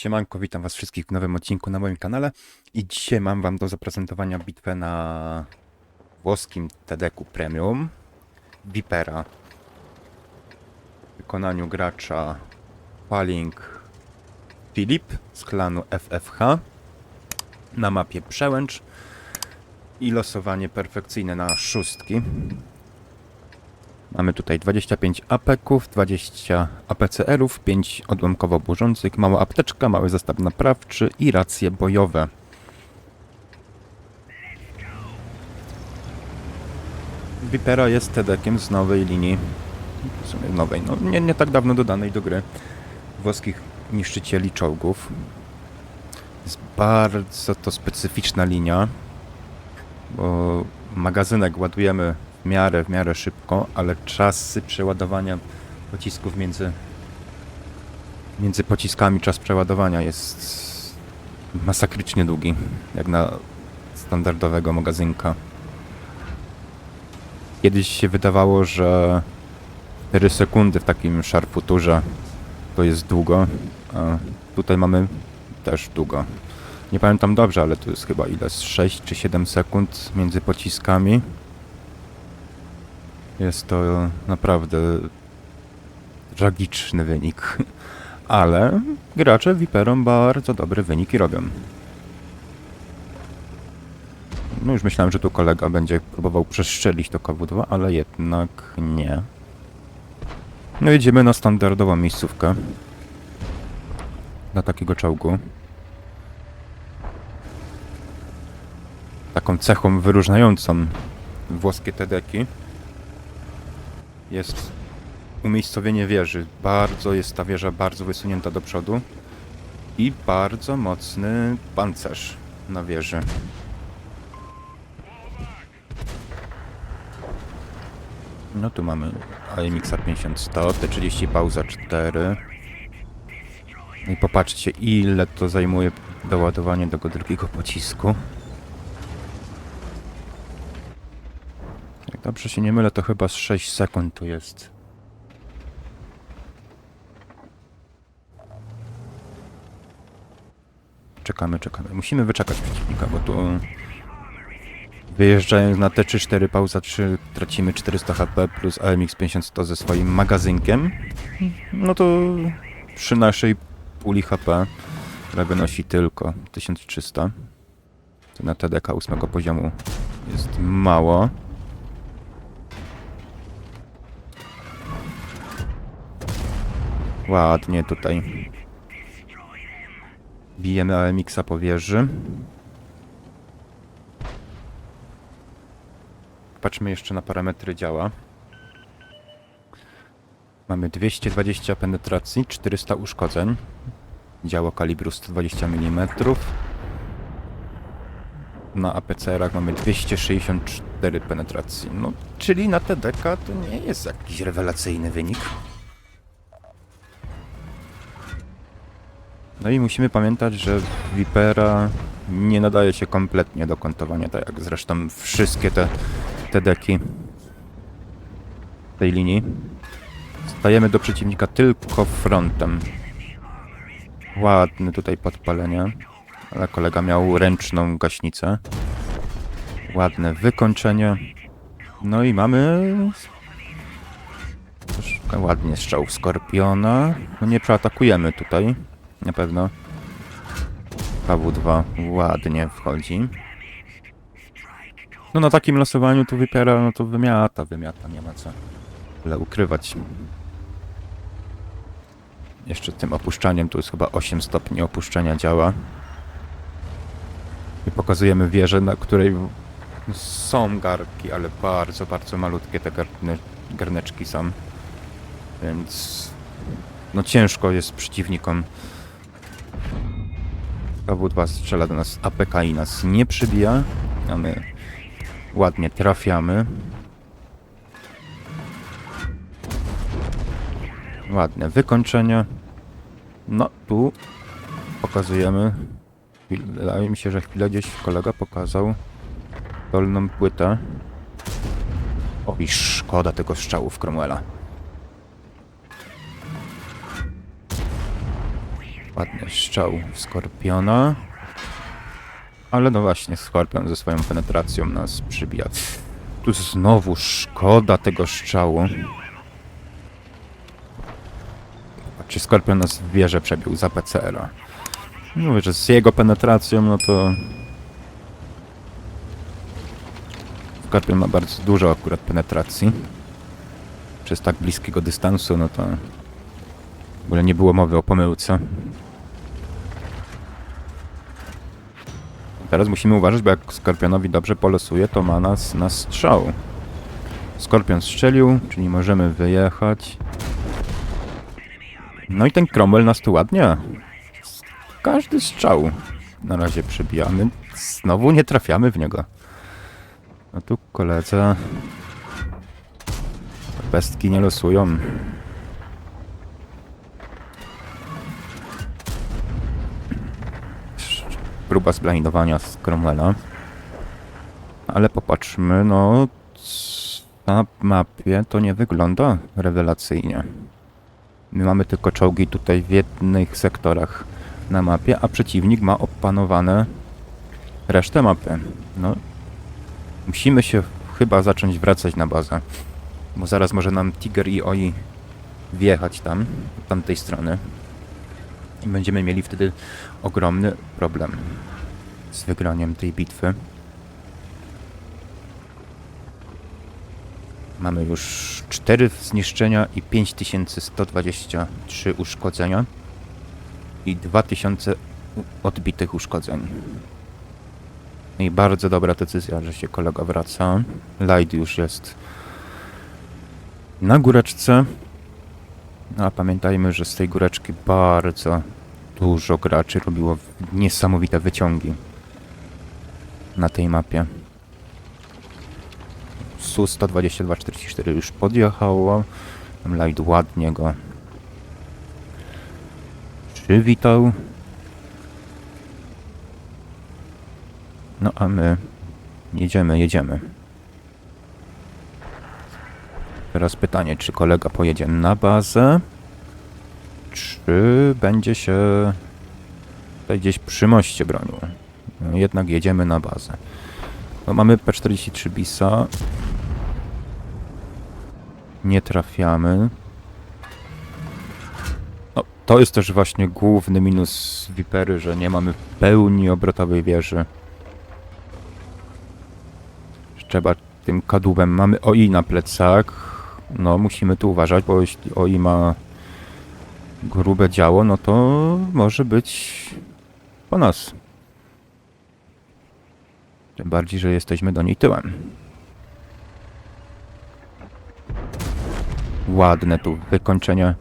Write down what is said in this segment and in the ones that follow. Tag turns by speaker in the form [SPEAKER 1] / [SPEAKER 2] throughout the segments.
[SPEAKER 1] siemanko, witam was wszystkich w nowym odcinku na moim kanale i dzisiaj mam wam do zaprezentowania bitwę na włoskim TDK Premium Vipera w wykonaniu gracza Paling Filip z klanu FFH na mapie Przełęcz i losowanie perfekcyjne na szóstki. Mamy tutaj 25 APK-ów, 20 APCR-ów, 5 odłamkowo burzących, mała apteczka, mały zestaw naprawczy i racje bojowe. Vipera jest TDK-iem z nowej linii, w sumie nowej, no nie, nie tak dawno dodanej do gry, włoskich niszczycieli czołgów. Jest bardzo to specyficzna linia, bo magazynek ładujemy miarę, w miarę szybko, ale czasy przeładowania pocisków między, między pociskami, czas przeładowania jest masakrycznie długi, jak na standardowego magazynka. Kiedyś się wydawało, że 4 sekundy w takim szarfuturze to jest długo, a tutaj mamy też długo. Nie pamiętam dobrze, ale to jest chyba ile? z 6 czy 7 sekund między pociskami. Jest to naprawdę tragiczny wynik. Ale gracze Viperom bardzo dobre wyniki robią. No już myślałem, że tu kolega będzie próbował przestrzelić to KW2, ale jednak nie. No jedziemy na standardową miejscówkę. Dla takiego czołgu. Taką cechą wyróżniającą włoskie TDki jest umiejscowienie wieży. Bardzo jest ta wieża bardzo wysunięta do przodu i bardzo mocny pancerz na wieży. No tu mamy AMX 50-100, T30 pauza 4. No i popatrzcie ile to zajmuje doładowanie tego drugiego pocisku. Dobrze się nie mylę, to chyba z 6 sekund tu jest. Czekamy, czekamy. Musimy wyczekać przeciwnika, bo tu wyjeżdżając na T3-4 pauza 3 tracimy 400 HP plus AMX 50-100 ze swoim magazynkiem. No to przy naszej puli HP, która wynosi tylko 1300, to na TDK 8 poziomu jest mało. Ładnie tutaj. Bijemy AMX-a po wieży. Patrzmy jeszcze na parametry działa. Mamy 220 penetracji, 400 uszkodzeń. Działo kalibru 120 mm. Na APCR-ach mamy 264 penetracji. No, czyli na TDK to nie jest jakiś rewelacyjny wynik. No i musimy pamiętać, że Vipera nie nadaje się kompletnie do kontowania, tak jak zresztą wszystkie te, te deki tej linii. Stajemy do przeciwnika tylko frontem. Ładne tutaj podpalenie, ale kolega miał ręczną gaśnicę. Ładne wykończenie. No i mamy ładnie strzał w Skorpiona. No nie przeatakujemy tutaj. Na pewno. KW2 ładnie wchodzi. No na takim losowaniu tu wypiera, no to wymiata, wymiata, nie ma co tyle ukrywać. Jeszcze tym opuszczaniem, tu jest chyba 8 stopni opuszczenia działa. I pokazujemy wieżę, na której są garki, ale bardzo, bardzo malutkie te garne, garneczki są. Więc no ciężko jest przeciwnikom KW2 strzela do nas APK i nas nie przybija, a my ładnie trafiamy. Ładne wykończenie. No, tu pokazujemy. Wydaje mi się, że chwilę gdzieś kolega pokazał dolną płytę. O i szkoda tego strzału w Cromwella. Ładny strzał w Skorpiona. Ale no właśnie, Skorpion ze swoją penetracją nas przybija. Tu znowu szkoda tego strzału. Czy Skorpion nas w wieżę przebił za PCR-a? Mówię, że z jego penetracją, no to... Skorpion ma bardzo dużo akurat penetracji. Przez tak bliskiego dystansu, no to... W ogóle nie było mowy o pomyłce. Teraz musimy uważać, bo jak Skorpionowi dobrze polosuje, to ma nas na strzał. Skorpion strzelił, czyli możemy wyjechać. No i ten Cromwell nas tu ładnie. Każdy strzał na razie przebijamy. Znowu nie trafiamy w niego. No tu koledze... Pestki nie losują. Próba zblindowania z Cromwella. Ale popatrzmy, no... Na mapie to nie wygląda rewelacyjnie. My mamy tylko czołgi tutaj w jednych sektorach na mapie, a przeciwnik ma opanowane resztę mapy. No, musimy się chyba zacząć wracać na bazę, bo zaraz może nam Tiger i Oi wjechać tam, od tamtej strony. I będziemy mieli wtedy ogromny problem z wygraniem tej bitwy. Mamy już 4 zniszczenia i 5123 uszkodzenia i 2000 u- odbitych uszkodzeń. I bardzo dobra decyzja, że się kolega wraca. Light już jest na góreczce. A pamiętajmy, że z tej góreczki bardzo dużo graczy robiło niesamowite wyciągi na tej mapie. Su-122-44 już podjechało. Light ładnie go przywitał. No a my jedziemy, jedziemy. Teraz pytanie, czy kolega pojedzie na bazę, czy będzie się gdzieś przy moście bronił. No, jednak jedziemy na bazę. No, mamy P43 Bisa. Nie trafiamy. No, to jest też właśnie główny minus Vipery, że nie mamy pełni obrotowej wieży. Trzeba tym kadłubem. Mamy OI na plecach. No, musimy tu uważać, bo jeśli OI ma grube działo, no to może być po nas. Tym bardziej, że jesteśmy do niej tyłem. Ładne tu wykończenie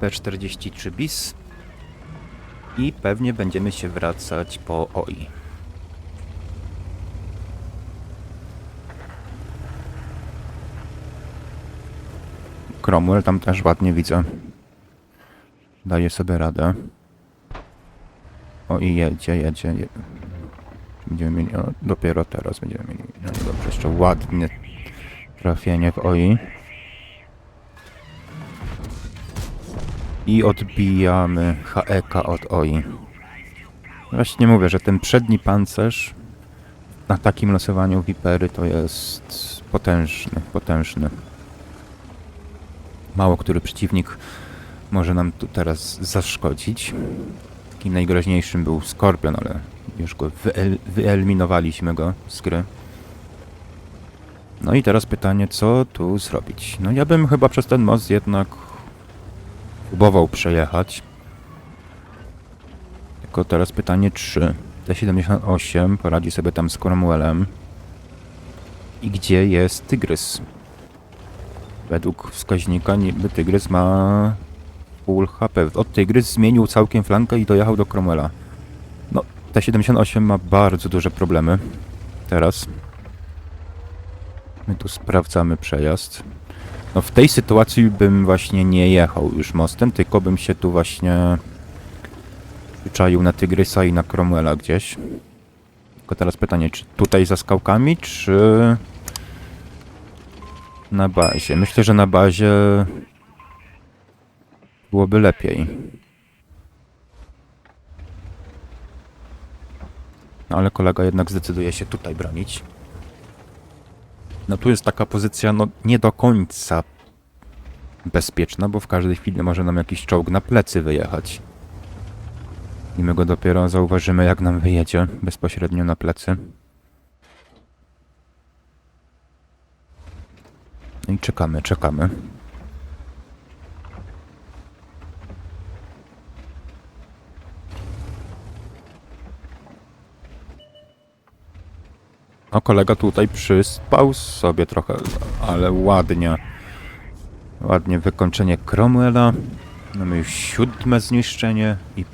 [SPEAKER 1] P43 bis. I pewnie będziemy się wracać po OI. Cromwell tam też ładnie widzę. Daje sobie radę. O i jedzie, jedzie. Je... Będziemy mieli, o, dopiero teraz będziemy mieli. No dobrze, jeszcze ładne trafienie w OI. I odbijamy HEK od OI. Właśnie mówię, że ten przedni pancerz na takim losowaniu Vipery to jest potężny, potężny. Mało który przeciwnik może nam tu teraz zaszkodzić. Takim najgroźniejszym był Skorpion, ale już go wyel wyeliminowaliśmy go z gry. No i teraz pytanie, co tu zrobić? No ja bym chyba przez ten most jednak próbował przejechać. Tylko teraz pytanie, czy T-78 poradzi sobie tam z Cromwellem? I gdzie jest Tygrys? Według wskaźnika niby Tygrys ma full HP. Od Tygrys zmienił całkiem flankę i dojechał do Cromwella. No, T-78 ma bardzo duże problemy. Teraz. My tu sprawdzamy przejazd. No w tej sytuacji bym właśnie nie jechał już mostem, tylko bym się tu właśnie wyczaił na Tygrysa i na Cromwella gdzieś. Tylko teraz pytanie, czy tutaj za skałkami, czy na bazie. Myślę, że na bazie byłoby lepiej. No ale kolega jednak zdecyduje się tutaj bronić. No tu jest taka pozycja, no nie do końca bezpieczna, bo w każdej chwili może nam jakiś czołg na plecy wyjechać. I my go dopiero zauważymy, jak nam wyjedzie bezpośrednio na plecy. I czekamy, czekamy. No kolega tutaj przyspał sobie trochę, ale ładnie. Ładnie wykończenie Cromwella. Mamy już siódme zniszczenie i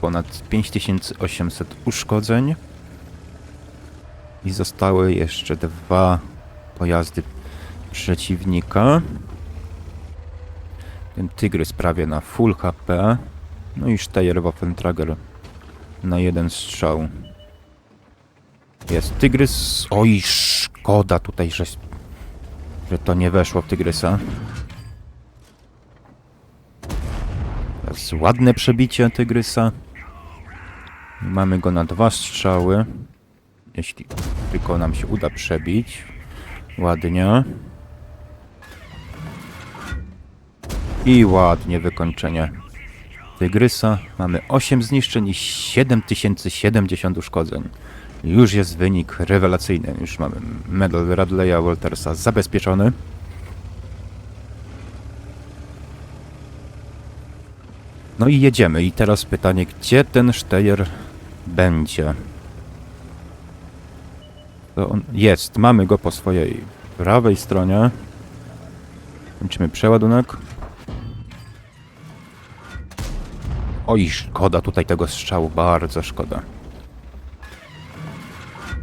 [SPEAKER 1] ponad 5800 uszkodzeń. I zostały jeszcze dwa pojazdy przeciwnika. Ten Tygrys prawie na full HP. No i Steyr Waffentrager na jeden strzał. Jest Tygrys. Oj, szkoda tutaj, że, że to nie weszło w Tygrysa. Jest ładne przebicie Tygrysa. Mamy go na dwa strzały. Jeśli tylko nam się uda przebić. Ładnie. I ładnie wykończenie Tygrysa. Mamy 8 zniszczeń i 7070 uszkodzeń. Już jest wynik rewelacyjny. Już mamy medal Radleya Waltersa zabezpieczony. No i jedziemy. I teraz pytanie, gdzie ten Steyer będzie? To on jest. Mamy go po swojej prawej stronie. Kończymy przeładunek. Oj, szkoda tutaj tego strzału. Bardzo szkoda.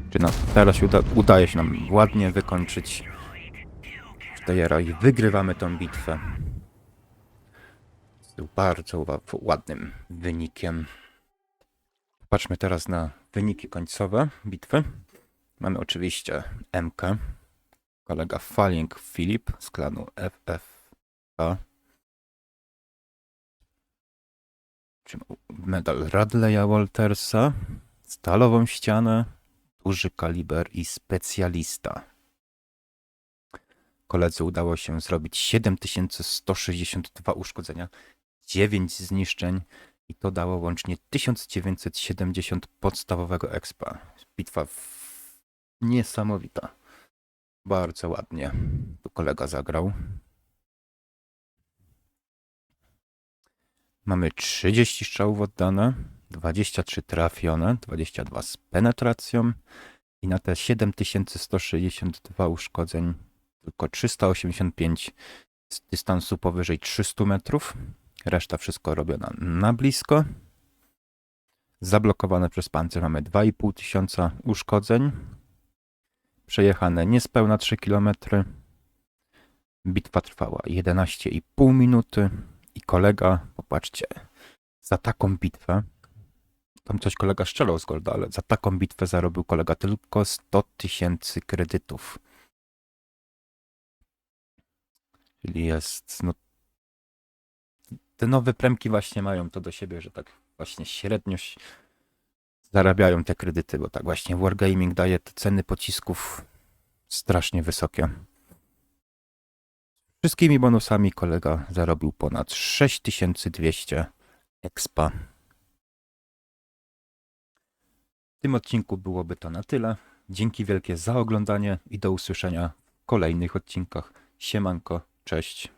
[SPEAKER 1] Czy no, teraz uda, udaje się nam ładnie wykończyć Steyera i wygrywamy tą bitwę. Z bardzo ła- ładnym wynikiem. Popatrzmy teraz na wyniki końcowe bitwy. Mamy oczywiście MK, kolega Falling Filip z klanu FFA. Medal Radleya Waltersa, stalową ścianę, duży kaliber i specjalista. Koledze udało się zrobić 7162 uszkodzenia, 9 zniszczeń i to dało łącznie 1970 podstawowego expa. Bitwa niesamowita. Bardzo ładnie tu kolega zagrał. Mamy 30 strzałów oddane, 23 trafione, 22 z penetracją i na te 7162 uszkodzeń tylko 385 z dystansu powyżej 300 metrów. Reszta wszystko robiona na blisko. Zablokowane przez pancerz mamy 2,5 tysiąca uszkodzeń. Przejechane niespełna 3 km. Bitwa trwała 11,5 minuty. I kolega, popatrzcie, za taką bitwę, tam coś kolega strzelał z golda, ale za taką bitwę zarobił kolega tylko 100 tysięcy kredytów. Czyli jest, no, te nowe premki właśnie mają to do siebie, że tak właśnie średnio zarabiają te kredyty, bo tak właśnie Wargaming daje te ceny pocisków strasznie wysokie. Wszystkimi bonusami kolega zarobił ponad 6200 expa. W tym odcinku byłoby to na tyle. Dzięki wielkie za oglądanie i do usłyszenia w kolejnych odcinkach. Siemanko, cześć.